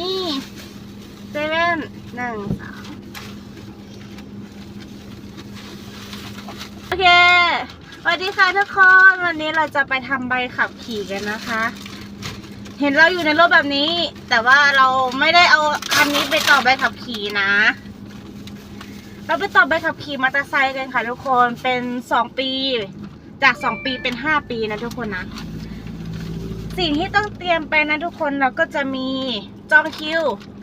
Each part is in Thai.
นี่เซเว่นหนึ่งสองโอเคสวัสดีค่ะทุกคน วันนี้เราจะไปทำใบขับขี่กันนะคะ เห็นเราอยู่ในรถแบบนี้ แต่ว่าเราไม่ได้เอาคันนี้ไปต่อใบขับขี่นะ เราไปต่อใบขับขี่มอเตอร์ไซค์กันค่ะทุกคน เป็นสองปี จากสองปีเป็นห้าปีนะทุกคนนะ สิ่งที่ต้องเตรียมไปนะทุกคนเราก็จะมีจองคิว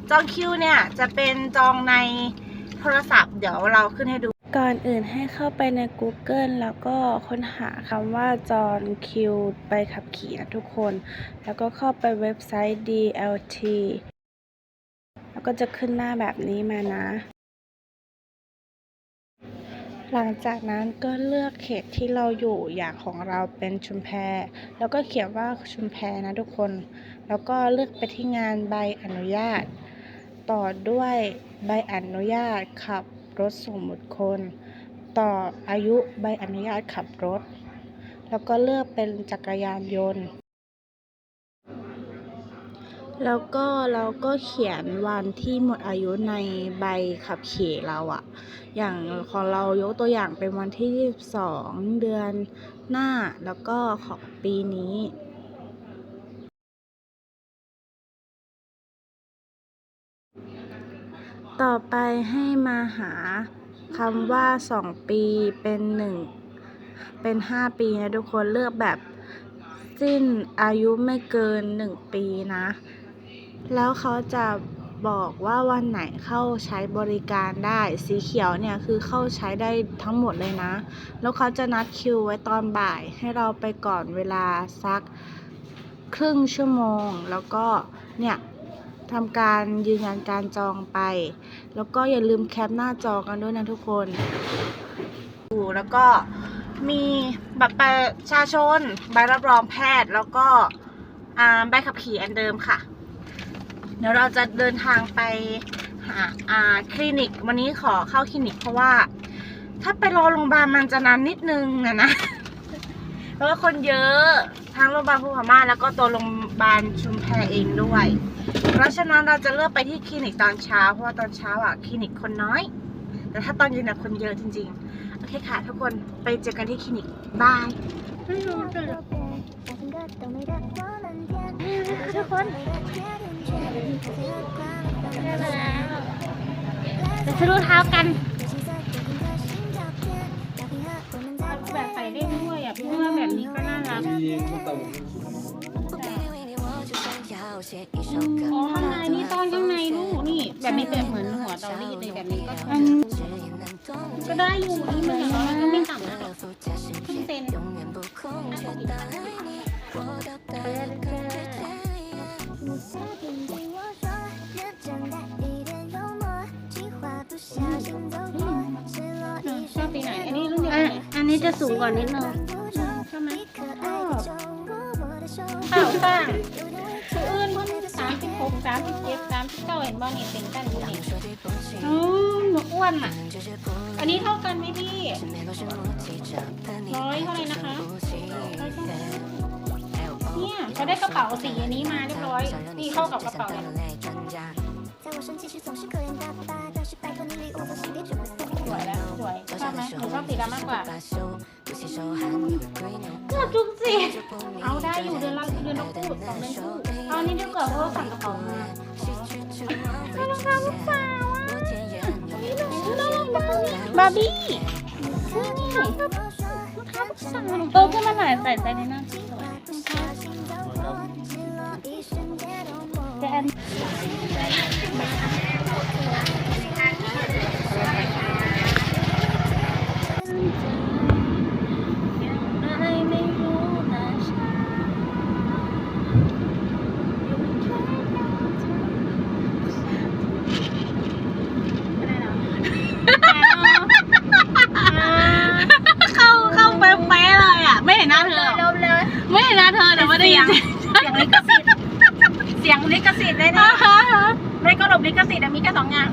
จองคิวเนี่ยจะเป็นจองในโทรศัพท์เดี๋ยวเราขึ้นให้ดู ก่อนอื่นให้เข้าไปใน Google แล้วก็ค้นหาคำว่าจองคิวไปขับขี่นะทุกคน แล้วก็เข้าไปเว็บไซต์ DLT แล้วก็จะขึ้นหน้าแบบนี้มานะ หลังจากนั้นก็เลือกเขตที่เราอยู่อย่างของเราเป็นชุมแพ แล้วก็เขียนว่าชุมแพนะทุกคน แล้วก็เลือกไปที่งานใบอนุญาต ต่อด้วยใบอนุญาตขับรถส่งบุคคล ต่ออายุใบอนุญาตขับรถ แล้วก็เลือกเป็นจักรยานยนต์ แล้วก็เราก็เขียนวันที่หมดอายุในใบขับขี่เราอะ อย่างของเรายกตัวอย่างเป็นวันที่ 22 เดือนหน้าแล้วก็ของปีนี้ต่อไปให้มาหาคำว่า 2 ปีเป็น 1 เป็น 5 ปีนะทุกคนเลือกแบบสิ้นอายุไม่เกิน 1 ปีนะ แล้วเขาจะ บอกว่าวันไหนเข้าใช้บริการได้ สีเขียวเนี่ยคือเข้าใช้ได้ทั้งหมดเลยนะ แล้วเขาจะนัดคิวไว้ตอนบ่าย ให้เราไปก่อนเวลาสักครึ่งชั่วโมง แล้วก็เนี่ยทำการยืนยันการจองไป แล้วก็อย่าลืมแคปหน้าจอกันด้วยนะทุกคนแล้วก็มีบัตรประชาชน ใบรับรองแพทย์ แล้วก็ใบขับขี่อันเดิมค่ะ ดี๋ยวเราจะเดินทางไปหาอ่าคลินิก วันนี้ขอเข้าคลินิกเพราะว่า ถ้าไปรอโรงพยาบาลมันจะนานนิดนึงนะนะเพราะว่าคนเยอะทั้งโรงพยาบาลภูพม่าแล้วก็ตัวโรงพยาบาลชุมแพเองด้วย เพราะฉะนั้นเราจะเลือกไปที่คลินิกตอนเช้า เพราะว่าตอนเช้าอะคลินิกคนน้อย แต่ถ้าตอนเย็นอะคนเยอะจริง ๆ โอเคค่ะ ทุกคนไปเจอกันที่คลินิกบายทุกคน ไปซื้อรองเท้ากันแบบใส่ได้ด้วยอะพี่ว่าแบบนี้ก็น่ารักอ๋อข้างในนี่ตอนข้างในลูกนี่ แบบนี้แบบเหมือนหัวเตารีดเลยแบบนี้ก็อืมก็ได้อยู่นี่มันอย่างน้อยมันก็ไม่ต่ำนะครึ่งเซนช นี้จะสูงกว่านิดนึงใช่ไหมชอบข้าวฟ่างคืออื่นเพิ่นสามสิบหกสามสิบเจ็ดสามสิบเก้าเห็นบ่นี่เป็นกันอยู่นี่อืมหนูอ้วนอะ อันนี้เท่ากันไหมพี่ร้อยเท่าไหร่นะคะเนี่ยเขาได้กระเป๋าสีอันนี้มาเรียบร้อย นี่เข้ากับกระเป๋าเนี่ยสวยแล้วสวย ชอบไหมหนูชอบสีดำมากกว่าเกือบทุกสีเอาได้อยู่เดือนละเดือนละคู่สองเดือนคู่เอาอันนี้ดีกว่าเพราะว่าสั่งกระเป๋ามาเอารองเท้าลูกสาวอะนี่หนูน่ารักมากบาร์บี้นี่รองเท้าลูกสาวโตขึ้นมาหน่อยใส่ใส่ในหน้าที่สวยแต่อัน อะไรไม่รู้แต่ฉันเข้าเข้าเป๊ะๆเลยอะ ไม่เห็นหน้าเธอ ลมเลย ไม่เห็นหน้าเธอแต่ว่าได้ยินเสียง เสียงลิขสิทธิ์เสียงลิขสิทธิ์ได้แน่ไม่ก็หลบลิขสิทธิ์อะมีแค่สองอย่าง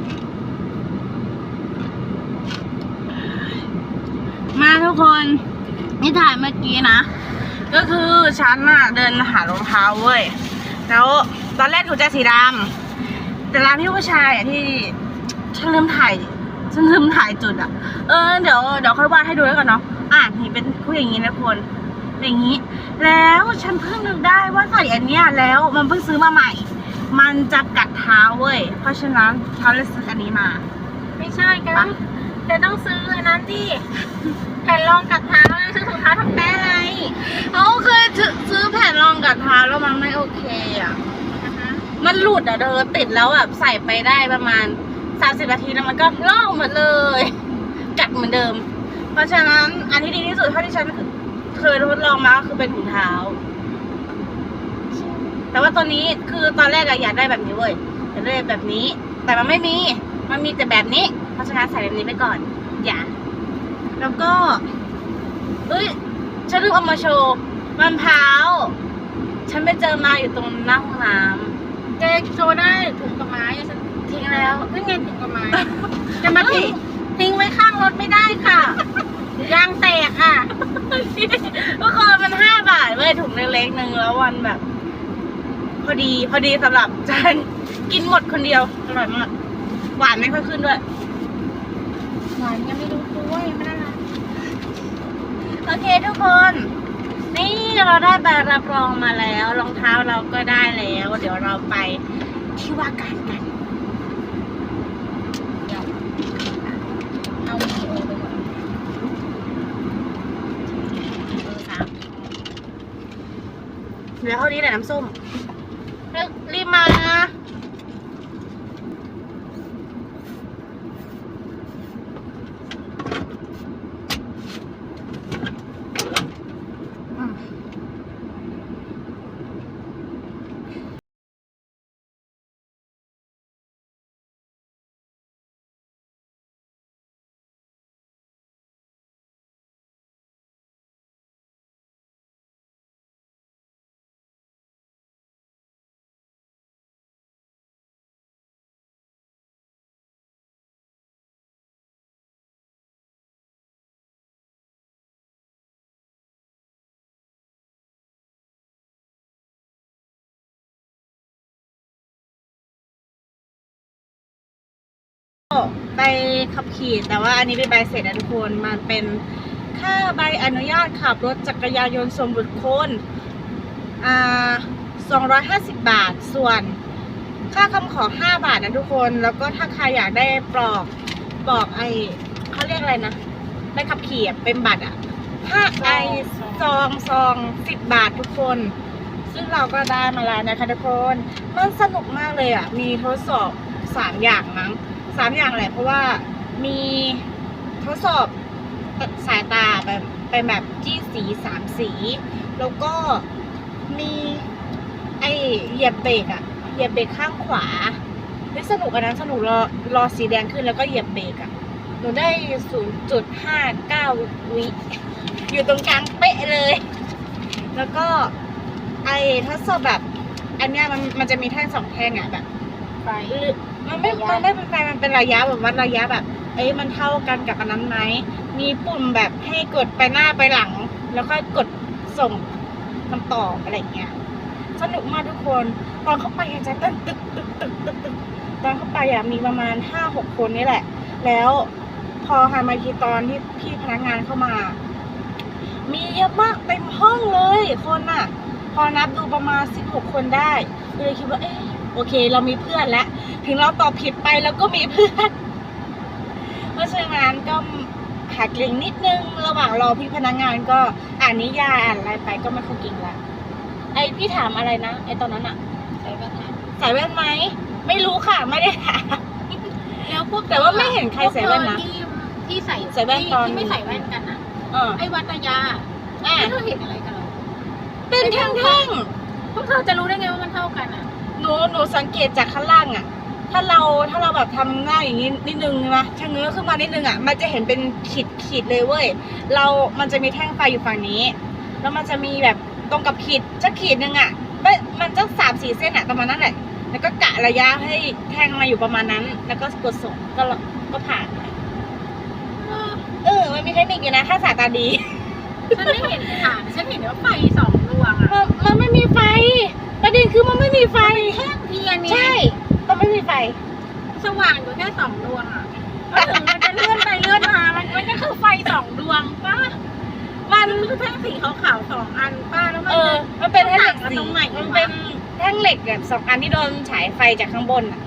มาทุกคนนี่ถ่ายเมื่อกี้นะ ก็คือฉันอะเดินหารองเท้าเว้ย แล้วตอนแรกถูกใจสีดำแต่ร้านพี่ผู้ชายอะที่ฉันลืมถ่ายฉันลืมถ่ายจุดอะเออเดี๋ยวเดี๋ยวค่อยวาดให้ดูแล้วกันเนาะอะนี่เป็นคู่อย่างนี้นะคนอย่างนี้ แล้วฉันเพิ่งนึกได้ว่าใส่อันเนี้ยแล้วมันเพิ่งซื้อมาใหม่ มันจะกัดเท้าเว้ย เพราะฉะนั้นฉันเลยซื้ออันนี้มา ไม่ใช่กันแต่ต้องซื้ออันนั้นดิแผ่นรองกัดเท้าแล้วซื้อถุงเท้าทำแป้อะไร เขาเคยซื้อแผ่นรอง กัดเท้าแล้วมันไม่โอเคอะนะคะมันหลุดอะเธอติดแล้วแบบใส่ไปได้ประมาณสามสิบนาทีแล้วมันก็ลอกหมดเลย กัดเหมือนเดิม เพราะฉะนั้นอันที่ดีที่สุดเท่าที่ฉันเคยทดลองมาก็คือเป็นถุงเท้า แต่ว่าตัวนี้คือตอนแรกอะอยากได้แบบนี้เว้ยอยากได้แบบนี้ แต่มันไม่มี มันมีแต่แบบนี้ เพราะฉะนั้นใส่แบบนี้ไปก่อน อย่า แล้วก็ เอ้ยฉันลืมเอามาโชว์มันพร้าว ฉันไปเจอมาอยู่ตรงหน้าห้องน้ำเจ๊โชว์ได้ถุงกับไม้อะฉันทิ้งแล้วนี่ไงถุงกับไม้จะมาทิ้งทิ้งไว้ข้างรถไม่ได้ค่ะ ยางแตกค่ะก็คือมันห้าบาทเว้ยถุงเล็กๆหนึ่งแล้ววันแบบ พอดีพอดีสำหรับฉันกินหมดคนเดียวอร่อยมากหวานไม่ค่อยขึ้นด้วยหวานยังไม่รู้ตัวยังไม่ได้ละโอเคทุกคน นี่เราได้ใบรับรองมาแล้ว รองเท้าเราก็ได้แล้ว เดี๋ยวเราไปที่ว่าการกันเอาวิดีโอไปก่อนเดี๋ยวเท่านี้แหละน้ำส้มรีบมานะอืม ไปขับขี่ แต่ว่าอันนี้เป็นใบเสร็จนะทุกคนมันเป็นค่าใบอนุญาตขับรถจักรยานยนต์ส่วนบุคคลอ่า250 บาท ส่วนค่าคำขอ 5 บาทนะทุกคน แล้วก็ถ้าใครอยากได้ปลอกปลอกไอเขาเรียกอะไรนะใบขับขี่เป็นบัตรอะถ้าไอซองซองสิบบาททุกคน ซึ่งเราก็ได้มาแล้วนะคะทุกคน มันสนุกมากเลยอะ มีทดสอบสามอย่างมั้ง สามอย่างแหละเพราะว่ามีทดสอบสายตาแบบเป็นแบบจี้สีสามสี แล้วก็มีไอเหยียบเบรกอะเหยียบเบรกข้างขวาเฮ้ยสนุกอันนั้นสนุกรอรอสีแดงขึ้นแล้วก็เหยียบเบรกอะหนูได้ศูนย์จุดห้าเก้าวิ อยู่ตรงกลางเป๊ะเลย แล้วก็ไอทดสอบแบบ อันเนี้ยมันมันจะมีแท่งสองแท่งอะแบบ ไฟมันไม่มันไม่เป็นไฟมันเป็นระยะแบบวัดระยะแบบ เอ้ยมันเท่ากันกับอันนั้นไหม มีปุ่มแบบให้กดไปหน้าไปหลัง แล้วก็กดส่งคำตอบอะไรเงี้ย สนุกมากทุกคน ตอนเข้าไปอะใจเต้นตึกตึกตึกตึกตึกตอนเข้าไปอะมีประมาณห้าหกคนนี่แหละ แล้วพอหันมาอีกทีตอนที่พี่พนักงานเข้ามา มีเยอะมากเต็มห้องเลยคนอะพอนับดูประมาณ16คนได้ก็เลยคิดว่าเอ๊ะ โอเค เรามีเพื่อนแล้ว ถึงเราตอบผิดไปแล้วก็มีเพื่อน เพราะฉะนั้นก็หักเกรงนิดนึง ระหว่างรอพี่พนักงานก็อ่านนิยายอ่านอะไรไปก็ไม่ค่อยเก่งละไอพี่ถามอะไรนะไอตอนนั้นอะใส่แว่นนะใส่แว่นไหมไม่รู้ค่ะไม่ได้ถามแล้วพวกแต่ว่าไม่เห็นใครใส่แว่นนะพกเธอที่ที่ใส่ใส่แว่นตอนที่ไม่ใส่แว่นกันนะเออไอ้วัดระยะอะไม่ต้องเห็นอะไรกันหรอเป็นแท่งพวกเธอจะรู้ได้ไงว่ามันเท่ากันอะๆ หนูหนูสังเกตจากข้างล่างอะถ้าเราถ้าเราแบบทำหน้าอย่างนี้นิดนึงนะชะเง้อขึ้นมานิดนึงอะมันจะเห็นเป็นขีดขีดเลยเว้ย เรา มันจะมีแท่งไฟอยู่ฝั่งนี้ แล้วมันจะมีแบบตรงกับขีดจะขีดนึงอะไม่มันจะสามสี่เส้นอะประมาณนั้นแหละ แล้วก็กะระยะให้แท่งมาอยู่ประมาณนั้น แล้วก็กดส่งก็ก็ผ่านเออ มันมีเทคนิคอยู่นะ ถ้าสายตาดี ฉันไม่เห็นฐานฉันเห็นว่าไฟสอง ประเด็นคือมันไม่มีไฟแค่เพียนไงใช่ก็ไม่มีไฟ สว่างอยู่แค่สองดวงอะก็ถึงมันจะเลื่อนไปเลื่อนมา มันมันก็คือไฟสองดวงป้ามันคือแท่งสีขาวๆสองอันป้าแล้วมันมันเป็นแท่งเหล็กสีตรงไหนมันเป็นแท่งเหล็กแบบสองอันที่โดนฉายไฟจากข้างบนอะ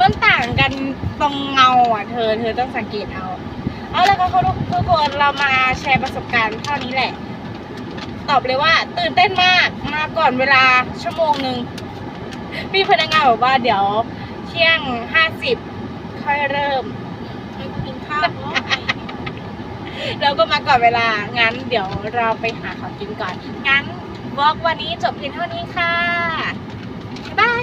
มันต่างกันตรงเงาอะ เธอ เธอต้องสังเกตเอา เอาและค่ะทุกคนเรามาแชร์ประสบการณ์เท่านี้แหละ ตอบเลยว่า ตื่นเต้นมากมาก่อนเวลาชั่วโมงหนึ่งพี่พนักงานบอกว่าเดี๋ยวเที่ยงห้าสิบค่อยเริ่มกินข้าวเนอะเราก็มาก่อนเวลา งั้นเดี๋ยวเราไปหาของกินก่อน งั้นวอล์กวันนี้จบเพียงเท่านี้ค่ะ บ๊ายบาย